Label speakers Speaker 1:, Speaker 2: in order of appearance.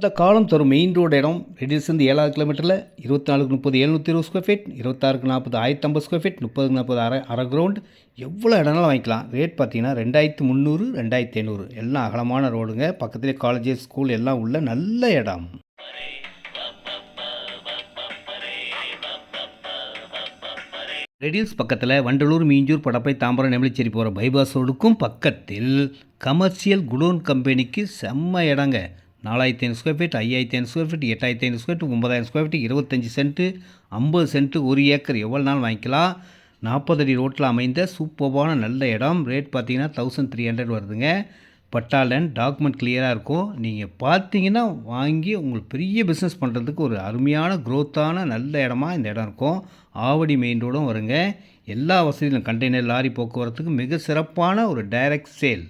Speaker 1: இந்த காலம் தரும் மெயின் ரோடு இடம் ரெடில்ஸ்லேருந்து ஏழாவது கிலோமீட்டரில் இருபத்தி நாலுக்கு முப்பது எழுநூற்றி இருபது ஸ்கொயர் ஃபீட் இருபத்தாறுக்கு நாற்பது ஆயிரத்தி ஐம்பது ஸ்கொயர் ஃபீட் முப்பதுக்கு நாற்பது அரை அரை கிரவுண்ட் எவ்வளோ இடம்னாலும் வாங்கிக்கலாம். ரேட் பார்த்தீங்கன்னா ரெண்டாயிரத்து முந்நூறு ரெண்டாயிரத்தி ஐநூறு. எல்லாம் அகலமான ரோடுங்க பக்கத்துலேயே காலேஜஸ் ஸ்கூல் எல்லாம் உள்ள நல்ல இடம். ரெடியூஸ் பக்கத்தில் வண்டலூர் மீஞ்சூர் படப்பை தாம்பரம் நெமிலிச்சேரி போகிற பைபாஸ் ரோடுக்கும் பக்கத்தில் கமர்ஷியல் குடோன் கம்பெனிக்கு செம்ம இடங்க. நாலாயிரத்தி ஐநூறு ஸ்கொயர் ஃபீட் ஐயாயிரத்தி ஐநூறு ஸ்கொயர் ஃபீட் எட்டாயிரத்தி ஐநூறு ஸ்கொயர் ஃபீட் ஒம்பதாயிரம் ஸ்கொயர் ஃபீட் இருபத்தஞ்சி சென்ட்டு ஐம்பது சென்ட்டு ஒரு ஏக்கர். எவ்வளோ நாள் வாங்கிக்கலாம்? நாற்பது அடி ரோட்டில் அமைந்த சூப்பர்வான நல்ல இடம். ரேட் பார்த்தீங்கன்னா தௌசண்ட் த்ரீ ஹண்ட்ரட் வருதுங்க. பட்டா லேண்ட் டாக்குமெண்ட் கிளியராக இருக்கும். நீங்கள் பார்த்தீங்கன்னா வாங்கி உங்களுக்கு பெரிய பிஸ்னஸ் பண்ணுறதுக்கு ஒரு அருமையான க்ரோத்தான நல்ல இடமா இந்த இடம் இருக்கும். ஆவடி மெயின் ரோடும் வருங்க. எல்லா வசதியிலும் கண்டெய்னர் லாரி போக்குவரத்துக்கு மிக சிறப்பான ஒரு டைரக்ட் சேல்